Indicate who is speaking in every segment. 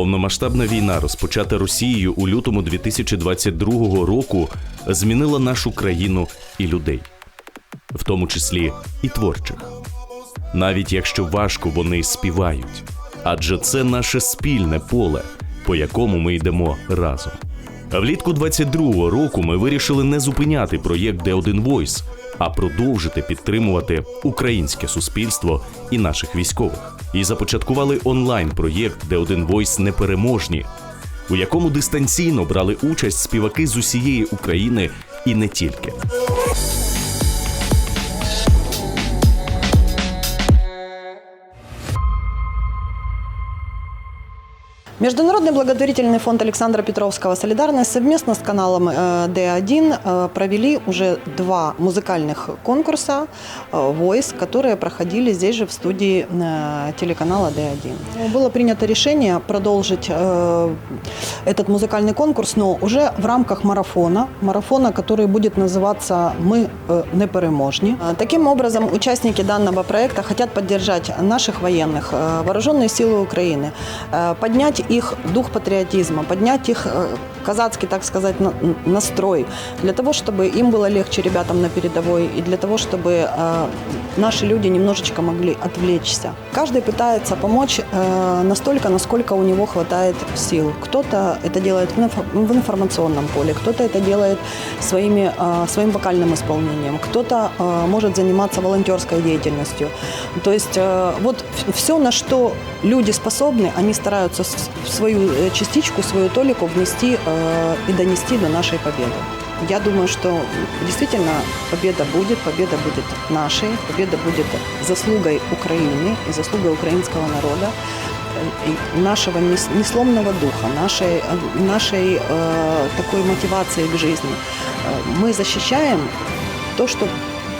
Speaker 1: Повномасштабна війна, розпочата Росією у лютому 2022 року, змінила нашу країну і людей, в тому числі і творчих. Навіть якщо важко вони співають, адже це наше спільне поле, по якому ми йдемо разом. Влітку 22-го року ми вирішили не зупиняти проєкт де один Voice, а продовжити підтримувати українське суспільство і наших військових. І започаткували онлайн-проєкт де один войс непереможні, у якому дистанційно брали участь співаки з усієї України і не тільки.
Speaker 2: Международный благотворительный фонд Александра Петровского «Солидарность» совместно с каналом э, D1 э, провели уже два музыкальных конкурса э, «Voice», которые проходили здесь же в студии э, телеканала D1. Было принято решение продолжить э, этот музыкальный конкурс, но уже в рамках марафона, марафона, который будет называться «Мы э, непереможні». Э, Таким образом, участники данного проекта хотят поддержать наших военных, э, вооруженные силы Украины, э, поднять их дух патриотизма, поднять их э, казацкий, так сказать, на- настрой, для того, чтобы им было легче ребятам на передовой, и для того, чтобы э, наши люди немножечко могли отвлечься. Каждый пытается помочь э, настолько, насколько у него хватает сил. Кто-то это делает в инфо- в информационном поле, кто-то это делает своими, своим вокальным исполнением, кто-то может заниматься волонтерской деятельностью. То есть вот все, на что люди способны, они стараются свою э, частичку, свою толику внести э, и донести до нашей победы. Я думаю, что действительно победа будет, победа будет нашей, победа будет заслугой Украины и заслугой украинского народа, э, нашего нес- несломного духа, нашей, нашей такой мотивации к жизни. Мы защищаем то, что,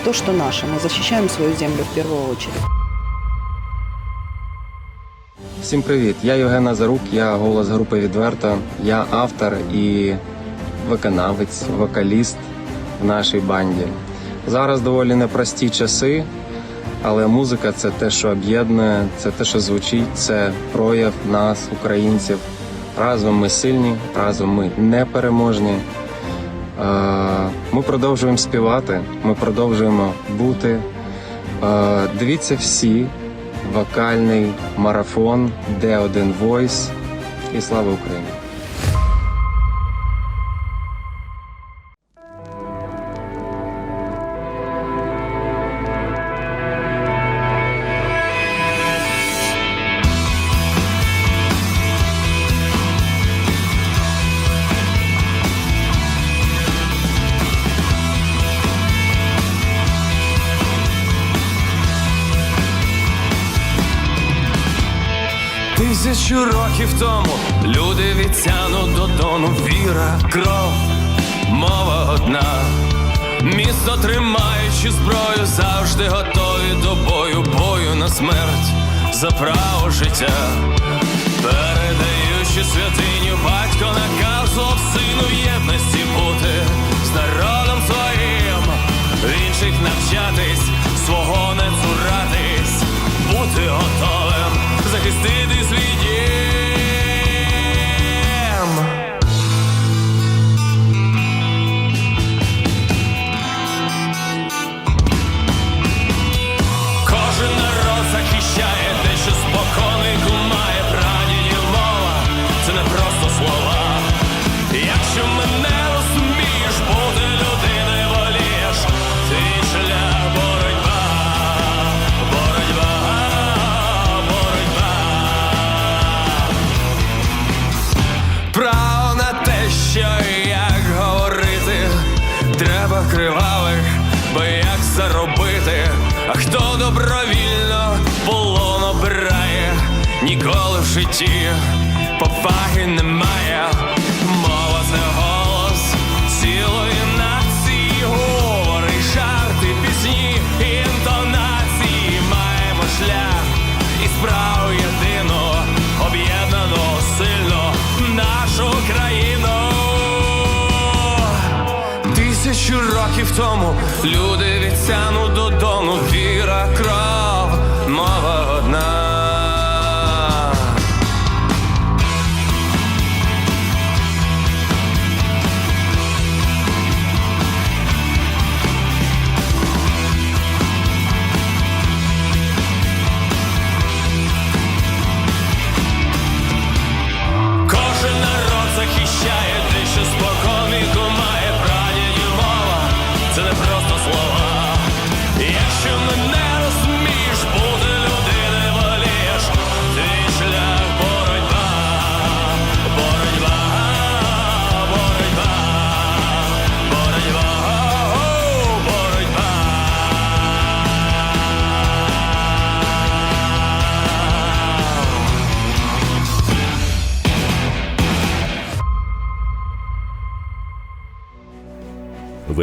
Speaker 2: то, что наше, мы защищаем свою землю в первую очередь.
Speaker 3: Всім привіт! Я Євген Назарук, я голос групи Відверто. Я автор і виконавець, вокаліст в нашій банді. Зараз доволі непрості часи, але музика це те, що об'єднує, це те, що звучить, це прояв нас, українців. Разом ми сильні, разом ми непереможні. Е, Ми продовжуємо співати, ми продовжуємо бути. Е, Дивіться всі вокальний марафон D1 Voice і слава Україні!
Speaker 4: Тисячу років тому люди відтянуть до дону віра, кров, мова одна. Місто тримаючи зброю, завжди готові до бою, бою на смерть за право життя. Передаючи святиню, батько наказував сину єдності бути з народом своїм, в інших навчатись, свого не цуратись, бути готовим, захистити свій дім. Тисячу років тому. Люди відтянуть додому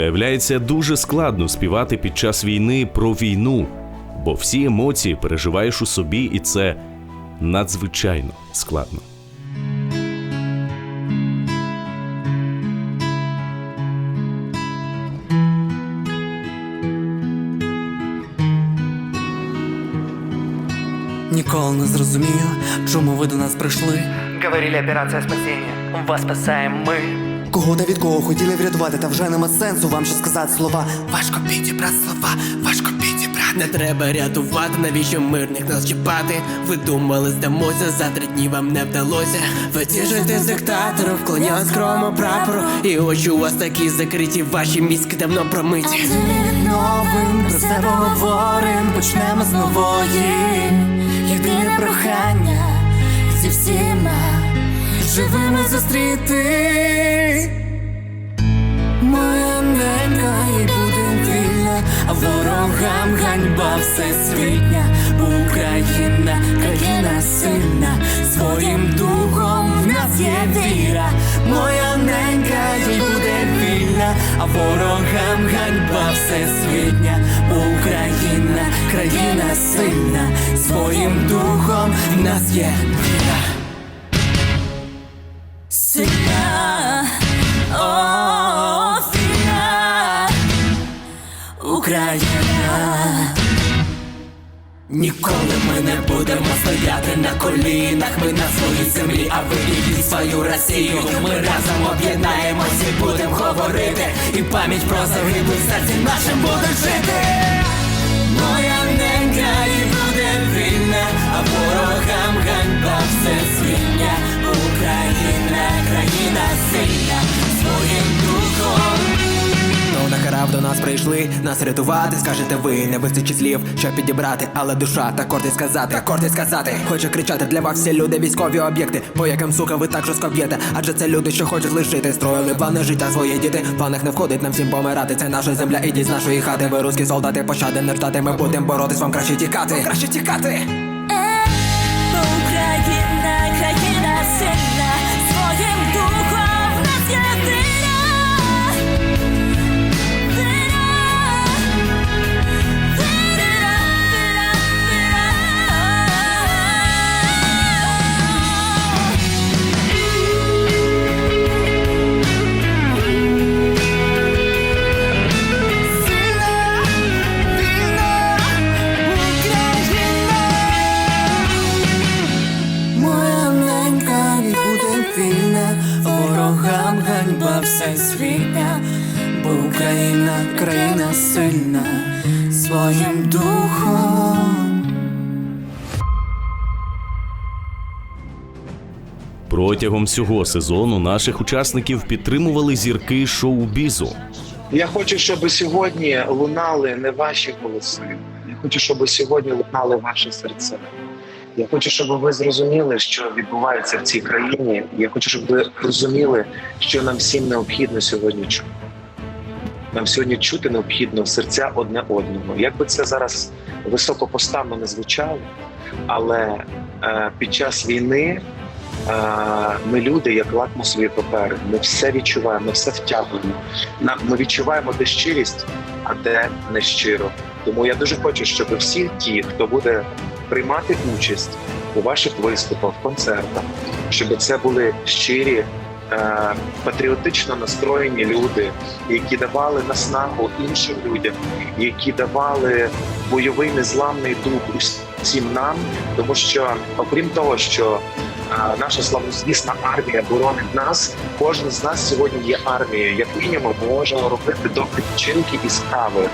Speaker 1: Виявляється, дуже складно співати під час війни про війну, бо всі емоції переживаєш у собі, і це надзвичайно складно.
Speaker 5: Ніколи не зрозумію, чому ви до нас прийшли.
Speaker 6: Говорили операція спасіння. Вас спасаємо ми.
Speaker 5: Кого та від кого хотіли врятувати, та вже нема сенсу вам ще сказати слова. Важко підібрати слова, важко підібрати.
Speaker 7: Не треба рятувати, навіщо мирних нас чіпати? Ви думали, здамося, за три дні вам не вдалося. Ви тішите з диктатору, вклоняв скромо прапору. І очі у вас такі закриті, ваші мізки давно промиті.
Speaker 5: Новим про себе говорим, почнемо з нової. Єдине прохання зі всіма живими зустріти. Моя ненька і буде вільна, а ворогам ганьба всесвітня, бо Україна, країна сильна, своїм духом в нас є віра. Моя ненька і буде вільна, а ворогам ганьба всесвітня, бо Україна, країна сильна, своїм духом в нас є віра. Україна.
Speaker 7: Ніколи ми не будемо стояти на колінах. Ми на своїй землі, а ви ідіть свою Росію. Ми разом об'єднаємось і будемо говорити. І пам'ять про загиблих серці нашим буде жити. Моя ненька і буде вільна, а ворогам ганьба всесвітня. Україна, Нахарав до нас прийшли, нас рятувати, скажете ви, не вистачить слів, щоб підібрати, але душа та корти сказати, корти сказати. Хочу кричати для вас всі люди, військові об'єкти, по яким сука ви так жорстко адже це люди, що хочуть лишити, строїли плани життя свої діти. Планах не входить нам всім помирати. Це наша земля, ідіть з нашої хати. Ви русські солдати, пощади не ждати. Ми будемо боротись, вам краще тікати. Краще тікати.
Speaker 8: Україна, країна сильна, сильна,
Speaker 5: своїм духом.
Speaker 1: Протягом всього сезону наших учасників підтримували зірки шоу-бізу.
Speaker 9: Я хочу, щоб сьогодні лунали не ваші голоси. Я хочу, щоб сьогодні лунали ваші серця. Я хочу, щоб ви зрозуміли, що відбувається в цій країні. Я хочу, щоб ви розуміли, що нам всім необхідно сьогодні чути. Нам сьогодні чути необхідно серця одне одного. Як би це зараз високопоставно не звучало, але е, під час війни е, ми люди, як лакмусові папери, ми все відчуваємо, ми все втягуємо. Ми відчуваємо де щирість, а де нещиро. Тому я дуже хочу, щоб всі ті, хто буде приймати участь у ваших виступах, концертах, щоб це були щирі. Е, Патріотично настроєні люди, які давали наснагу іншим людям, які давали бойовий незламний дух усім нам, тому що окрім того, що е, наша славнозвісна армія боронить нас. Кожен з нас сьогодні є армією. Як мінімум, ми можемо робити добрі вчинки і справи,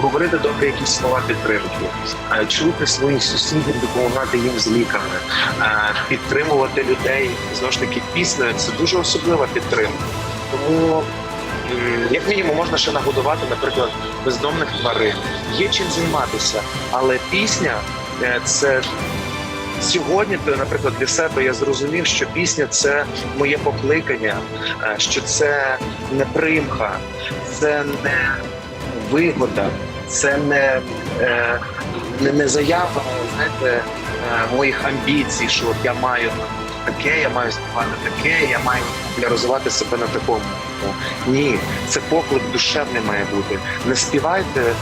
Speaker 9: говорити добрі якісь слова підтримки, е, чути своїх сусідів, допомагати їм з ліками, е, підтримувати людей знову ж таки піснею. Це дуже особлива підтримка. Тому як мінімум можна ще нагодувати, наприклад, бездомних тварин. Є чим займатися, але пісня це Сьогодні, то, наприклад, для себе я зрозумів, що пісня це моє покликання, е, що це не примха, це не вигода, це не, е, не, не заява знаєте, е, моїх амбіцій, що от я маю таке, я маю співати таке, я маю популяризувати себе на такому. Ні, це поклик душевний має бути. Не співайте, е,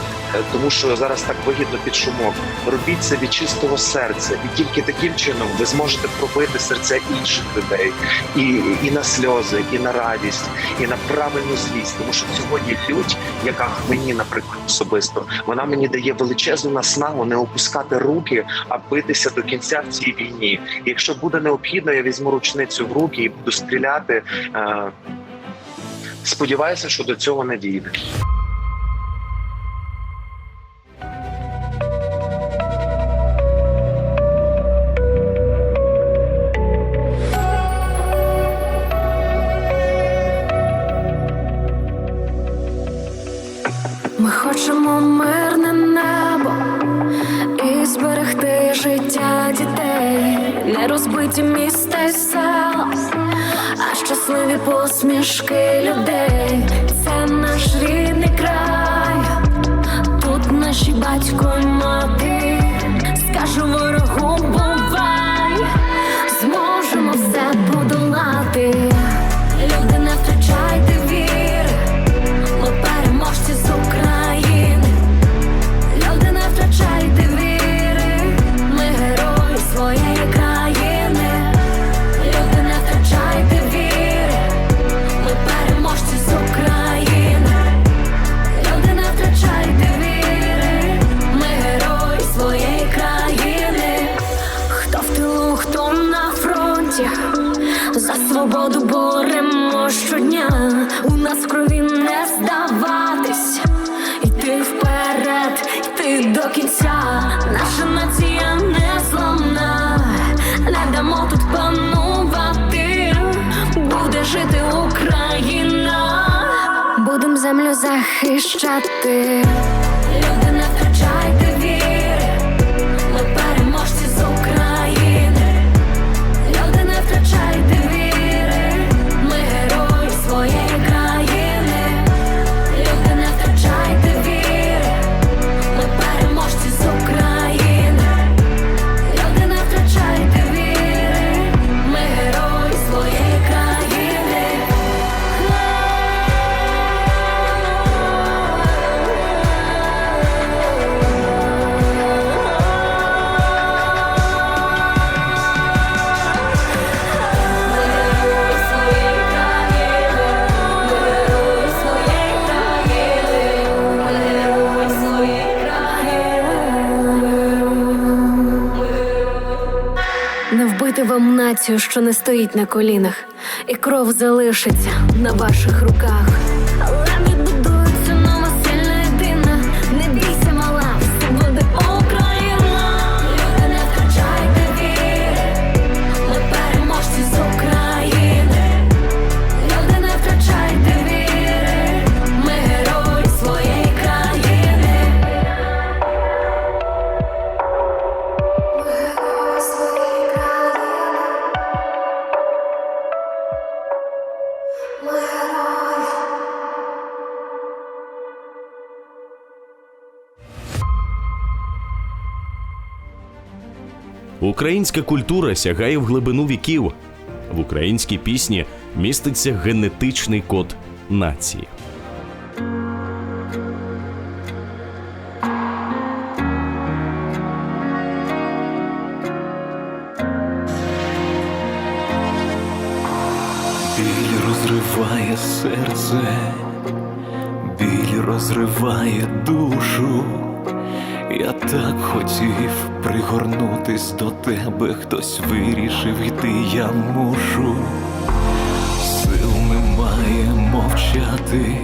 Speaker 9: тому що зараз так вигідно під шумок. Робіть це від чистого серця, і тільки таким чином ви зможете пробити серця інших людей і, і на сльози, і на радість, і на правильну злість. Тому що сьогодні лють, яка мені, наприклад, особисто, вона мені дає величезну наснагу не опускати руки, а битися до кінця в цій війні. Якщо буде необхідно, я візьму ручницю в руки і буду стріляти. Е, Сподіваюся, що до цього не дійде.
Speaker 10: Ми хочемо мирне небо і зберегти життя дітей, не розбиті міста щасливі посмішки людей. Це наш рідний край, тут наші батько й мати. Скажу ворогу, захищати. Вам націю, що не стоїть на колінах, і кров залишиться на ваших руках.
Speaker 1: Українська культура сягає в глибину віків. В українській пісні міститься генетичний код нації.
Speaker 11: Біль розриває серце, біль розриває душу. Я так хотів пригорнутись до тебе, хтось вирішив йти, я мушу. Сил немає мовчати,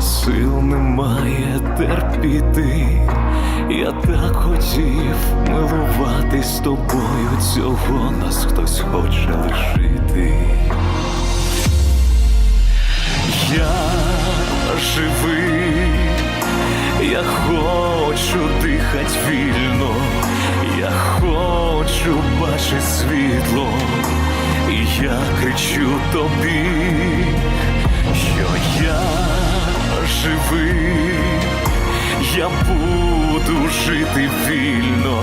Speaker 11: сил немає терпіти. Я так хотів милуватись тобою, цього нас хтось хоче лишити. Я живий, я хочу дихать вільно, я хочу бачити світло, і я кричу тобі, що я живий, я буду жити вільно,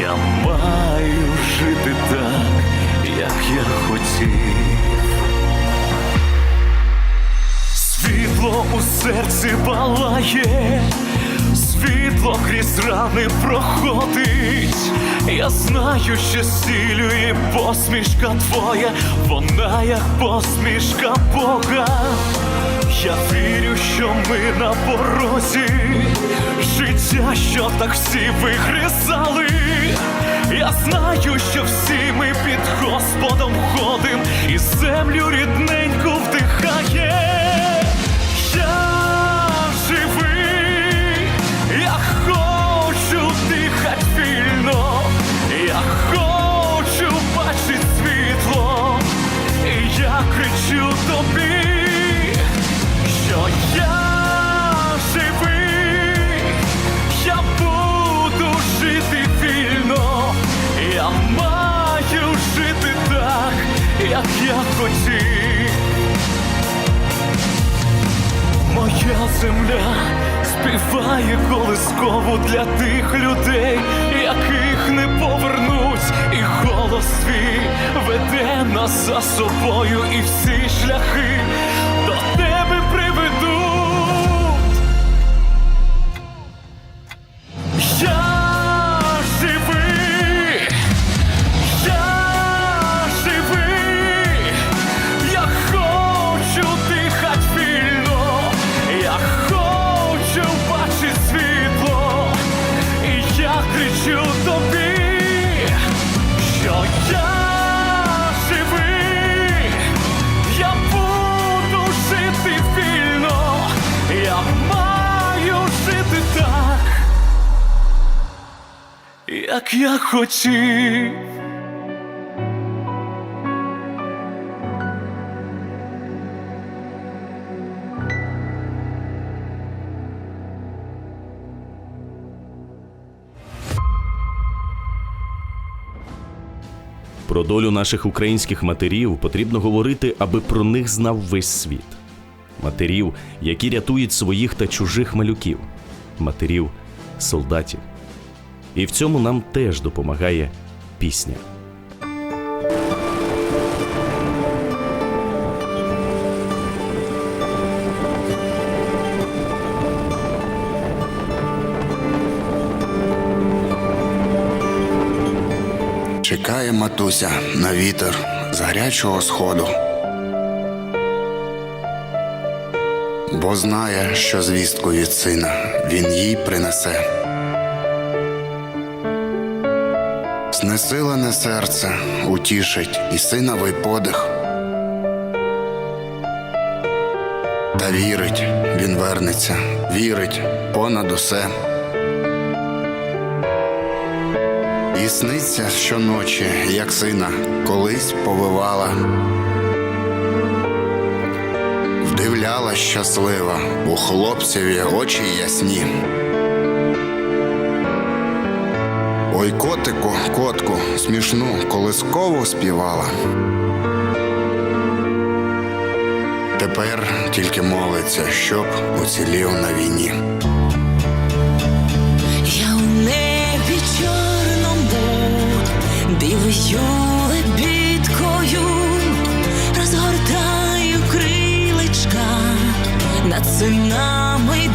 Speaker 11: я маю жити так, як я хотів. У серці палає, світло крізь рани проходить. Я знаю, що зцілює посмішка твоя, вона як посмішка Бога. Я вірю, що ми на порозі життя, що так всі вигризали. Я знаю, що всі ми під Господом ходим і землю рідненьку вдихає. Кричу тобі, що я живий, я буду жити вільно, я маю жити так, як я хотів. Моя земля співає колискову для тих людей, голос свій веде нас за собою, і всі шляхи я хотів.
Speaker 1: Про долю наших українських матерів потрібно говорити, аби про них знав весь світ. Матерів, які рятують своїх та чужих малюків, матерів солдатів. І в цьому нам теж допомагає пісня.
Speaker 12: Чекає матуся на вітер з гарячого сходу. Бо знає, що звістку від сина він їй принесе. Знесилене серце утішить і синовий подих. Та вірить, він вернеться, вірить понад усе. І сниться щоночі, як сина колись повивала. Вдивляла щаслива у хлопцеві очі ясні. Ой, котику, котку, смішну колискову співала. Тепер тільки молиться, щоб уцілів на війні.
Speaker 8: Я у небі чорному білою лебідкою розгортаю крилечка над синами й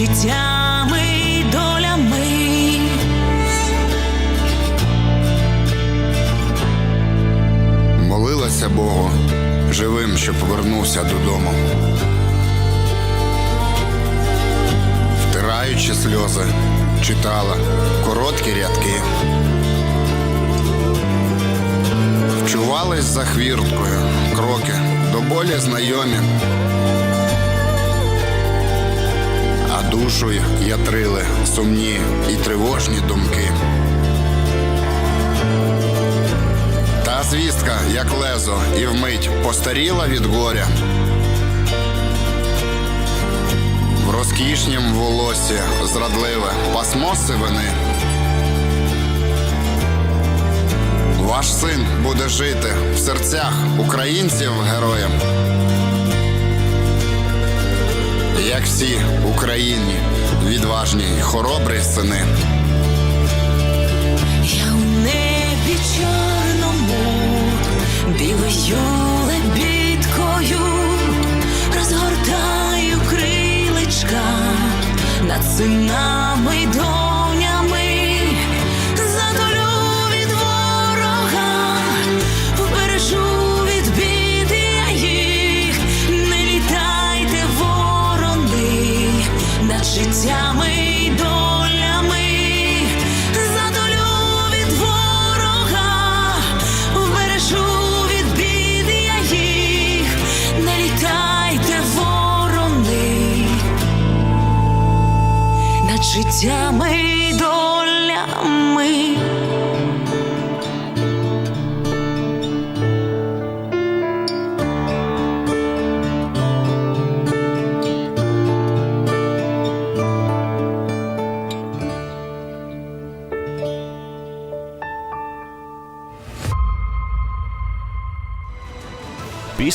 Speaker 8: життями й долями.
Speaker 12: Молилася Богу живим, що повернувся додому. Втираючи сльози, читала короткі рядки. Вчувались за хвірткою кроки до болі знайомі. А душу ятрили сумні і тривожні думки. Та звістка, як лезо, і вмить постаріла від горя. В розкішнім волосі зрадливе пасмо сивини. Ваш син буде жити в серцях українців героям. Як всі Україні, відважні й хоробрі сини.
Speaker 8: Я у небі чорному, білою лебідкою над синами й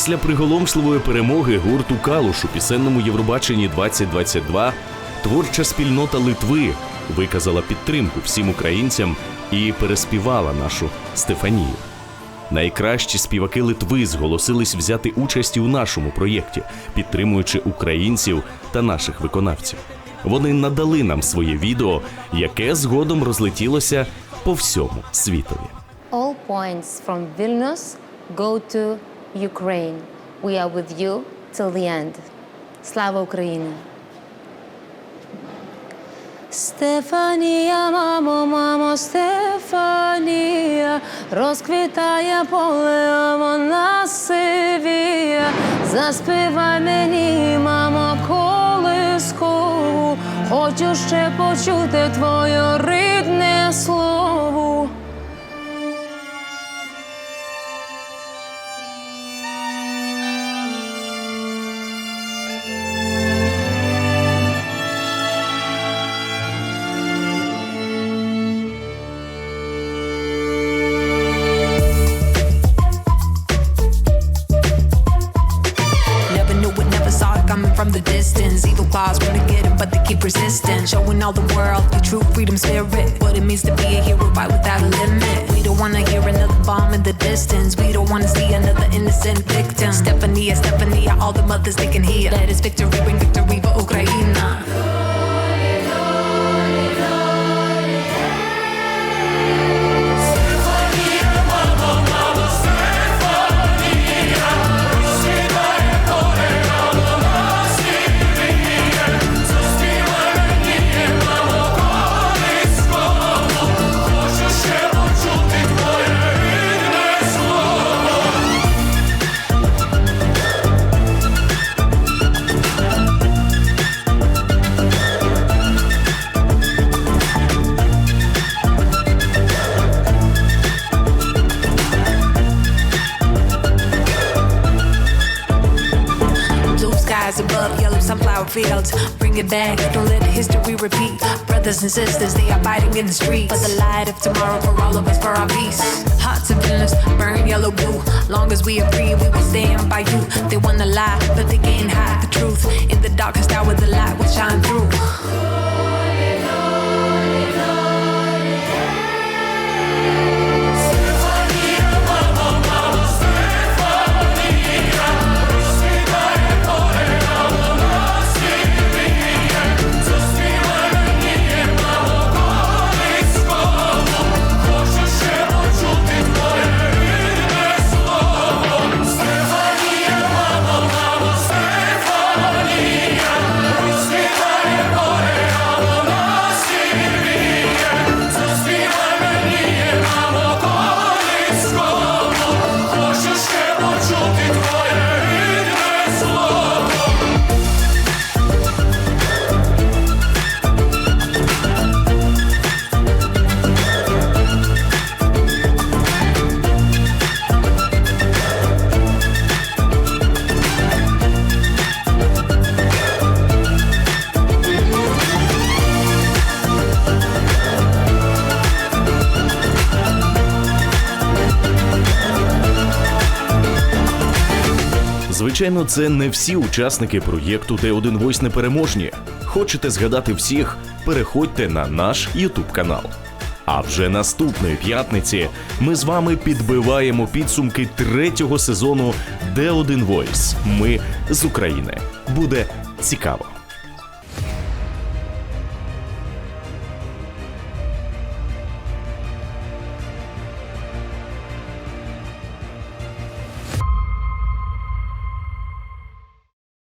Speaker 1: Після приголомшливої перемоги гурту Калуш у пісенному Євробаченні 2022 творча спільнота Литви виказала підтримку всім українцям і переспівала нашу Стефанію. Найкращі співаки Литви зголосились взяти участь у нашому проєкті, підтримуючи українців та наших виконавців. Вони надали нам своє відео, яке згодом розлетілося по всьому світові.
Speaker 13: All points from Vilnius go to Ukraine. We are with you till the end. Слава Україні! Стефанія, мамо, мамо, Стефанія, розквітає поле, вона сивіє. Заспівай мені, мамо, колискову, хочу ще почути твоє рідне слово.
Speaker 14: True freedom spirit. What it means to be a hero, fight without a limit. We don't wanna hear another bomb in the distance. We don't wanna see another innocent victim. Stephanie, Stephanie, all the mothers they can hear. Let us victory bring victory for Ukraine. It back, don't let history repeat. Brothers and sisters, they are fighting in the streets. For the light of tomorrow, for all of us, for our peace. Hearts of endless, burn yellow, blue. Long as we agree, we will stand by you. They wanna lie, but they can't hide the truth. In the darkest hour, the light will shine through.
Speaker 1: Звичайно, це не всі учасники проєкту Д1 Войс непереможні. Хочете згадати всіх? Переходьте на наш Ютуб канал. А вже наступної п'ятниці ми з вами підбиваємо підсумки третього сезону Д1 Войс. Ми з України. Буде цікаво.